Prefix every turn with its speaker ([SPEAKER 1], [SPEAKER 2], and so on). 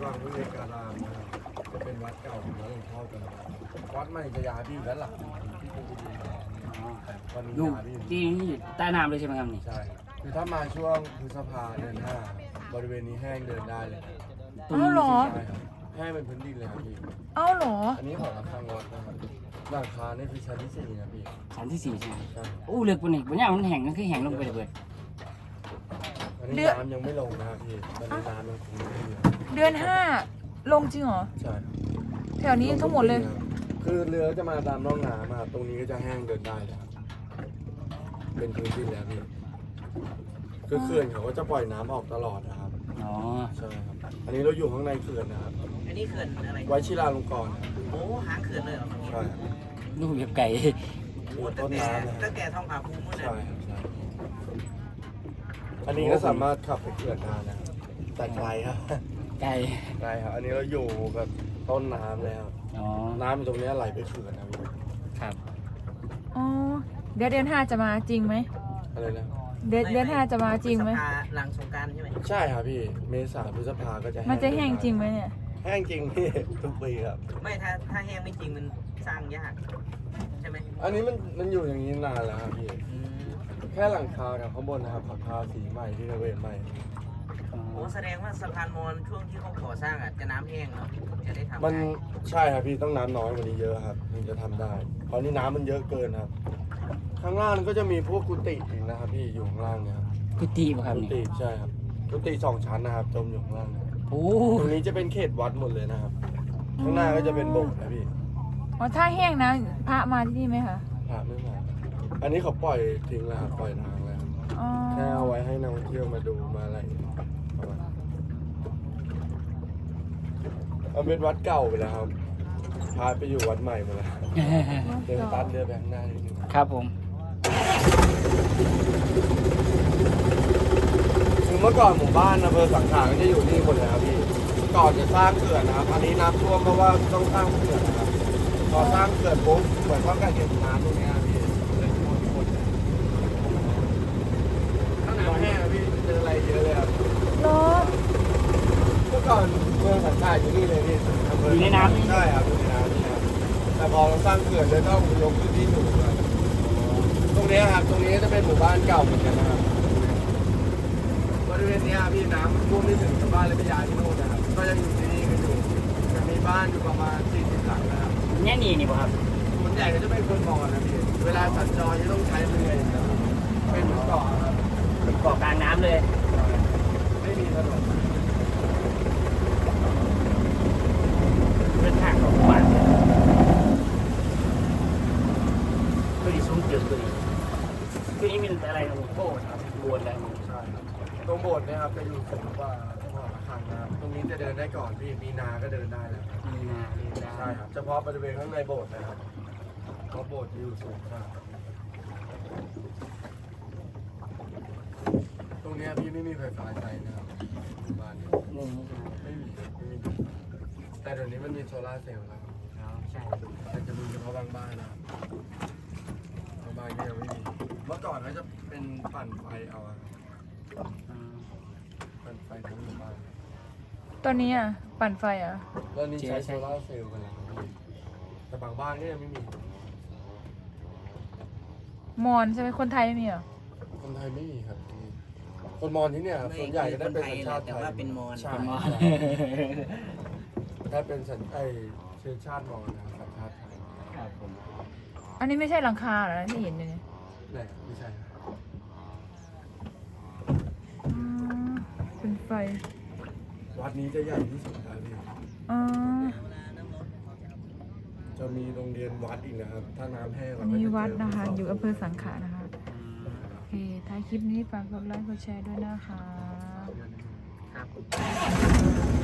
[SPEAKER 1] วัดนี้จะชื่อวัดวังวิเวการามนะครับจะเป็นวัดเก่าของวัดหลวงพ่อกันนะครับวัดใหม่จะย้ายที่อยู่ด้านหลังที่ภูกระดึงวันนี้
[SPEAKER 2] อยู่
[SPEAKER 1] ย้ายที่อยู่
[SPEAKER 2] ที่นี่อยู่ใต้น้ำเลยใช่ไหมครับนี่
[SPEAKER 1] ใช่คือถ้ามาช่วงพฤษภาเดือนห้าบริเวณนี้แห้งเดินได้เลยครับ
[SPEAKER 2] ตรงนี้
[SPEAKER 3] อ้าวเหรอ
[SPEAKER 1] ใช่ครับแห้งเป็นพื้นดินเลยครับพี่
[SPEAKER 3] เอ้าเหรอ
[SPEAKER 1] อันนี้ของอาคารวัดนะครับหลังคานี่คือชั้นที่สี่นะพี่
[SPEAKER 2] ชั้นที่สี่ใช่ไหม
[SPEAKER 1] ใช่
[SPEAKER 2] โอ้เลือกปุ่นนี่ปุ่นย่ามันแห้งก็คือแห้งลงไปเลยเบิด
[SPEAKER 1] อันนี้
[SPEAKER 3] เดือน
[SPEAKER 1] น้ำยังไม่ลงนะครับพี่ตอนนี้น้ำยังคงไม่เยอะ
[SPEAKER 3] เดือนห้าลงจริงเหรอ
[SPEAKER 1] ใช่
[SPEAKER 3] แถวนี้ทั้งหมดเลย
[SPEAKER 1] คือเรือจะมาตามร่องน้ำครับตรงนี้ก็จะแห้งเดินได้แล้วครับเป็นพื้นที่แล้วพี่คือเขื่อนเขาก็จะปล่อยน้ำออกตลอดนะครับ
[SPEAKER 2] อ๋อ
[SPEAKER 1] ใช่ครับ อันนี้เราอยู่ข้างในเขื่อนนะครับ
[SPEAKER 4] อันนี้เขื่อนอะไร
[SPEAKER 1] ไว้ชิราลงกรณ์ครับ
[SPEAKER 4] โอ้หางเขื่อนเลยเหรอ
[SPEAKER 1] ใช่ครับ
[SPEAKER 2] ลูกเก็บไก่
[SPEAKER 4] โอ้ตั้งแต่ตั้งแต่ทองผาภูมินู่น
[SPEAKER 1] ใช่
[SPEAKER 4] น่ะ
[SPEAKER 1] ครับใช่ อันนี้ก็สามารถขับไปเขื่อนได้นะครับแต่ไกลครับ
[SPEAKER 2] ไก่
[SPEAKER 1] ไกลครับ อันนี้เราอยู่แบบต้นน้ำแล้ว
[SPEAKER 2] อ๋อ
[SPEAKER 1] น้ำตรงเนี้ยไหลไปเขื่อนนะพี่
[SPEAKER 2] ครับ
[SPEAKER 3] อ๋อเดี๋ยวเดือนห้าจะมาจริงไหม
[SPEAKER 1] อะไรนะ
[SPEAKER 3] เดือนเดือนห้าจะมาจริงไหม
[SPEAKER 4] พฤษภาหลังสงกรารใช่ไหม
[SPEAKER 1] ใช่ครับพี่ เมษาพฤษภาก็จะ
[SPEAKER 3] มันจะแห้งจริงไหมเนี่ย
[SPEAKER 1] แห้งจริงพี่ทุกปีครับ
[SPEAKER 4] ไม่ถ้าถ้าแห้งไม่จริงมันสร้างยากใช่ไหม
[SPEAKER 1] อันนี้มันมันอยู่อย่างนี้นานแล้วครับพี่
[SPEAKER 4] อืม
[SPEAKER 1] แค่หลังคากับข้างบนนะครับผักคาสีใหม่ที่ระเวนใหม่
[SPEAKER 2] อ๋อ
[SPEAKER 4] โอ้แสดงว่าสะพานมอญช่วงที่เขาก่อสร้างอะจะน้ำแห้งเนาะจะได้ทำ
[SPEAKER 1] มัน
[SPEAKER 4] ได้
[SPEAKER 1] ใช่ครับพี่ต้องน้ำน้อยกว่านี้เยอะครับถึงจะทำได้เพราะนี่น้ำมันเยอะเกินครับ ข้างล่างก็จะมีพวกกุฏิอีกนะครับ พี่อยู่ข้างล่างเนี่ยครับ
[SPEAKER 2] กุฏิป่ะครับ
[SPEAKER 1] กุ
[SPEAKER 2] นี่
[SPEAKER 1] ฏิใช่ครับกุฏิสองชั้นนะครับ จมอยู่ข้างล่างเนี่ย
[SPEAKER 2] โอ้
[SPEAKER 1] ตรงนี้จะเป็นเขตวัดหมดเลยนะครับ ข้างหน้าก็จะเป็นโบสถ์นะพี่
[SPEAKER 3] อ๋อถ้าแห้งนะพระมาที่นี่ไหมคะ
[SPEAKER 1] พระไม่มา อันนี้เขาปล่อยทิ้งแล้วครับปล่อยทางแล้ว
[SPEAKER 3] อ๋อ
[SPEAKER 1] แค่เอาไว้ให้นักท่องเที่ยวมาดูมาอะไรประมาณนั้นมันเป็นวัดเก่าไปแล้วครับพาไปอยู่วัดใหม่หมดแล้วเดินตัดเรือไปข้างหน้านิดนึง
[SPEAKER 2] ครับผม
[SPEAKER 1] คือเมื่อก่อนหมู่บ้านอำเภอสังขารก็จะอยู่นี่หมดเลยครับพี่ก่อนจะสร้างเขื่อนนะครับ อันนี้น้ำท่วมเพราะว่าต้องสร้างเขื่อนนะครับพอสร้างเขื่อนปุ๊บเหมือนต้องการเก็บน้ำตรงเนี้ยครับพี่เลยท่วมหมดเลยถ้าน้ำแห้งอะพี่เจออะไรเยอะเลยครับ
[SPEAKER 3] เหรอ
[SPEAKER 1] เมื่อก่อนเมื องสังขารอยู่นี่เลยพี่ำเภ
[SPEAKER 2] อยู่ในน้ำนี่
[SPEAKER 1] ใช่ครับอยู่ในน้ำนี่ครับแต่พอเราสร้างเขื่อนเลยต้องยกพื้นที่สูงครับตรงเนี้ยครับตรงนี้จะเป็นหมู่บ้านเก่าเหมือนกันนะครับบริเวณเนี้ยพี่น้ำมันท่วมไม่ถึงชาวบ้านเลยไปย้ายที่โน่นนะครับก็ยังอยู่ที่นี่กันอยู่จะมีบ้านอยู่ประมาณ40หลังนะครับ
[SPEAKER 2] เนี่ยนี่นี่ป่ะครับ
[SPEAKER 1] ส่วนใหญ่ก็จะเป็นคนมอญนะพี่ เวลาสัญจรจะต้องใช้เรืออย่างเดียวเป็นเหมือนเกาะครับ
[SPEAKER 2] เกาะกลางน้ำเลย
[SPEAKER 1] ไม่มีถนน
[SPEAKER 2] เป็นทางของบ้านตัวนี้สูงเกินตัวนี้ตัวนี้มันอะไรนะโบ้ครับบวนแล้ว
[SPEAKER 1] ใช่ครับต รงโบสถ์เนะครับจะอยู่สูงกว่าหอระฆังนะครับตรงนี้จะเดินได้ก่อนพี่มีนาก็เดินได้แล้วครับ
[SPEAKER 2] มีนามีนา
[SPEAKER 1] ใช่ครับเฉพาะบริเวณข้างในโบสถ์นะครับเพราะโบสถ์จะอยู่สูงมากตรงเนี้ยพี่ไม่มีไฟฟ้าใช้นะครับหมู่บ้านเนี้
[SPEAKER 2] นี่นี่ใช่ไหม
[SPEAKER 1] ไม่มีไม่มีแต่เดี๋ยวนี้มันมีโซลาร์เซลล์แล้ว
[SPEAKER 2] อ๋อใช่
[SPEAKER 1] แต่จะมีเฉพาะบางบ้านนะครับบางบ้านก็ยังไม่มีเมื่อก่อนก็จะเป็นปั่นไฟเอาอะครับ
[SPEAKER 2] อืม
[SPEAKER 1] ปั่น ไฟทั้งหมู่บ้าน
[SPEAKER 3] ตอนนี้อะ ปั่นไฟอะ
[SPEAKER 1] แล้วนี่ใช้โซลาร์เซลล์กันแล้วครับแต่บางบ้านก็ยังไม่มี
[SPEAKER 3] มอนใช่ไหมคนไทยไม่มีเหรอ
[SPEAKER 1] คนไทยไม่มีครับที่นี่คนมอญที่เนี่ยครับส่วนใหญ่ก็ได้เป็นสัญชาติไท
[SPEAKER 4] แต่
[SPEAKER 1] ย
[SPEAKER 4] ว่าเป็นมอญ
[SPEAKER 1] ใช่
[SPEAKER 2] เป็นมอญ
[SPEAKER 1] ได้เป็นสัญไอเชื้อชาติมอญนะครับสัญชาติไทย
[SPEAKER 2] ครับผม
[SPEAKER 3] อันนี้ไม่ใช่หลังคาเหรอที่เห็นอยู่เนี่ย
[SPEAKER 1] ไหนไม่ใช่ครับ
[SPEAKER 3] อืม เป็นไฟ
[SPEAKER 1] วัดนี้จะใหญ่ที่สุดครับพี่
[SPEAKER 3] อ๋อ
[SPEAKER 1] จะมีโรงเรียนวัดอีกนะครับ ถ้าน้ำแห้ง
[SPEAKER 3] อั
[SPEAKER 1] เรา
[SPEAKER 3] น
[SPEAKER 1] ก็
[SPEAKER 3] นี้
[SPEAKER 1] จะเจ
[SPEAKER 3] วัดนะคะ
[SPEAKER 1] ภูขา
[SPEAKER 3] อยู่อำเภอสังขะนะคะ
[SPEAKER 2] อืม
[SPEAKER 3] โอเคท้ายคลิปนี้ฝากกดไลค์กดแชร์ด้วยนะคะ
[SPEAKER 4] ครับ